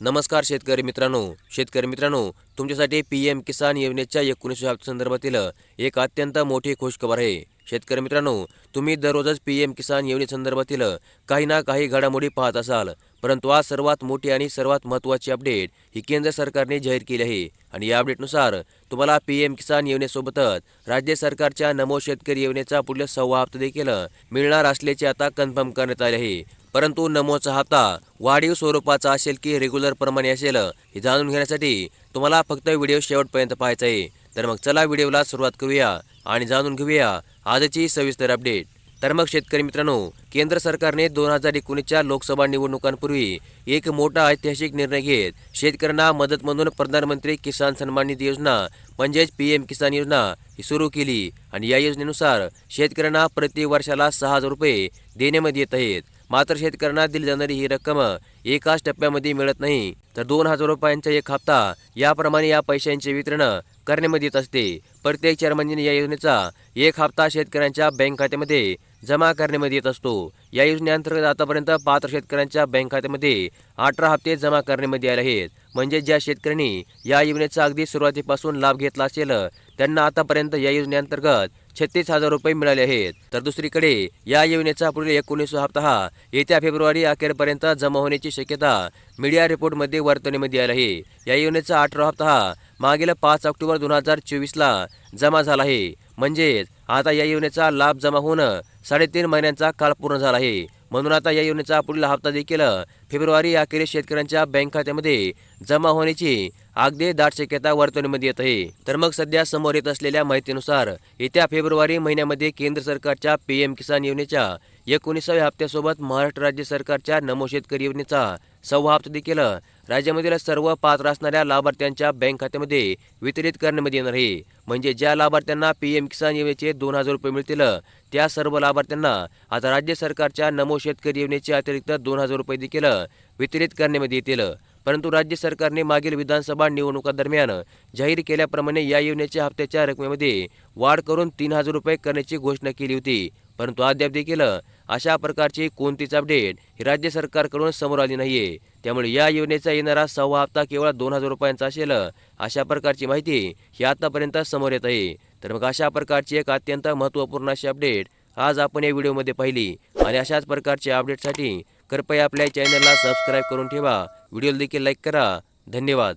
नमस्कार शेतकरी मित्रांनो. शेतकरी मित्रांनो तुमच्यासाठी पी एम किसान योजनेच्या एकोणीसव्या संदर्भातील एक अत्यंत मोठी खुशखबर आहे. शेतकरी मित्रांनो तुम्ही दररोजच पी एम किसान योजनेसंदर्भातील काही ना काही घडामोडी पाहत असाल. परंतु आज सर्वात मोठी आणि सर्वात महत्त्वाची अपडेट ही केंद्र सरकारने जाहीर केली आहे. आणि या अपडेटनुसार तुम्हाला पी एम किसान योजनेसोबतच राज्य सरकारच्या नमो शेतकरी योजनेचा पुढील सव्वा हप्ता देखील मिळणार असल्याचे आता कन्फर्म करण्यात आले आहे. परंतु नमोचा हप्ता वाढीव स्वरूपाचा असेल की रेग्युलर प्रमाणे असेल हे जाणून घेण्यासाठी तुम्हाला फक्त व्हिडिओ शेवटपर्यंत पाहायचा आहे. तर मग चला व्हिडिओला सुरुवात करूया आणि जाणून घेऊया आजची सविस्तर अपडेट. तर मग शेतकरी मित्रांनो केंद्र सरकारने दोन हजार एकोणीसच्या लोकसभा निवडणुकांपूर्वी एक मोठा ऐतिहासिक निर्णय घेत शेतकऱ्यांना मदत म्हणून प्रधानमंत्री किसान सन्मान निधी योजना म्हणजेच पी एम किसान योजना ही सुरू केली. आणि या योजनेनुसार शेतकऱ्यांना प्रति वर्षाला सहा हजार रुपये देण्यामध्ये येत आहेत. मात्र शेतकऱ्यांना दिली जाणारी ही रक्कम एकाच टप्प्यामध्ये मिळत नाही. तर दोन हजार रुपयांचा एक हप्ता याप्रमाणे या पैशांचे वितरण करण्यामध्ये येत असते. प्रत्येक चार या योजनेचा एक हप्ता शेतकऱ्यांच्या बँक खात्यामध्ये जमा करण्यामध्ये येत असतो. या योजनेअंतर्गत आतापर्यंत पात्र शेतकऱ्यांच्या बँक खात्यामध्ये अठरा हप्ते जमा करण्यामध्ये आले आहेत. म्हणजे ज्या शेतकऱ्यांनी या योजनेचा अगदी सुरुवातीपासून लाभ घेतला असेल त्यांना आतापर्यंत या योजनेअंतर्गत छत्तीस हजार रुपये मिळाले आहेत. तर दुसरीकडे या योजनेचा पुढील एकोणीसवा हप्ता हा येत्या फेब्रुवारी अखेरपर्यंत जमा होण्याची शक्यता मीडिया रिपोर्टमध्ये वर्तवण्यामध्ये आली आहे. या योजनेचा अठरा हप्ता हा मागील पाच ऑक्टोबर दोन हजार चोवीसला जमा झाला आहे. म्हणजेच आता या योजनेचा लाभ जमा होणं साडेतीन महिन्यांचा काळ पूर्ण झाला आहे. म्हणून आता या योजनेचा पुढील हप्ता देखील फेब्रुवारी अखेरीस शेतकऱ्यांच्या बँक खात्यामध्ये जमा होण्याची अगदी दाट शक्यता वर्तवणीमध्ये येत आहे. तर मग सध्या समोर येत असलेल्या माहितीनुसार येत्या फेब्रुवारी महिन्यामध्ये केंद्र सरकारच्या पी एम किसान योजनेच्या एकोणीसाव्या हप्त्यासोबत महाराष्ट्र राज्य सरकारच्या नमो शेतकरी योजनेचा सव्वा हप्ता देखील राज्यामधील सर्व पात्र असणाऱ्या लाभार्थ्यांच्या बँक खात्यामध्ये वितरित करण्यामध्ये येणार आहे. म्हणजे ज्या लाभार्थ्यांना पी एम किसान योजनेचे दोन हजार रुपये मिळतील त्या सर्व लाभार्थ्यांना आता राज्य सरकारच्या नमो शेतकरी योजनेचे अतिरिक्त दोन हजार रुपये देखील वितरित करण्यामध्ये येतील. परंतु राज्य सरकारने मागील विधानसभा निवडणुकादरम्यान जाहीर केल्याप्रमाणे या योजनेच्या हप्त्याच्या रकमेमध्ये वाढ करून तीन हजार रुपये करण्याची घोषणा केली होती. परंतु अद्याप देखील अशा प्रकारची कोणतीच अपडेट ही राज्य सरकारकडून समोर आली नाहीये. त्यामुळे या योजनेचा येणारा सव्वा हप्ता केवळ दोन हजार रुपयांचा असेल. अशा प्रकारची माहिती ही आतापर्यंत समोर येत आहे. तर मग अशा प्रकारची एक अत्यंत महत्त्वपूर्ण अशी अपडेट आज आपण या व्हिडिओमध्ये पाहिली. आणि अशाच प्रकारच्या अपडेटसाठी कृपया आपल्या चॅनलला सबस्क्राईब करून ठेवा. व्हिडिओला देखील लाईक करा. धन्यवाद.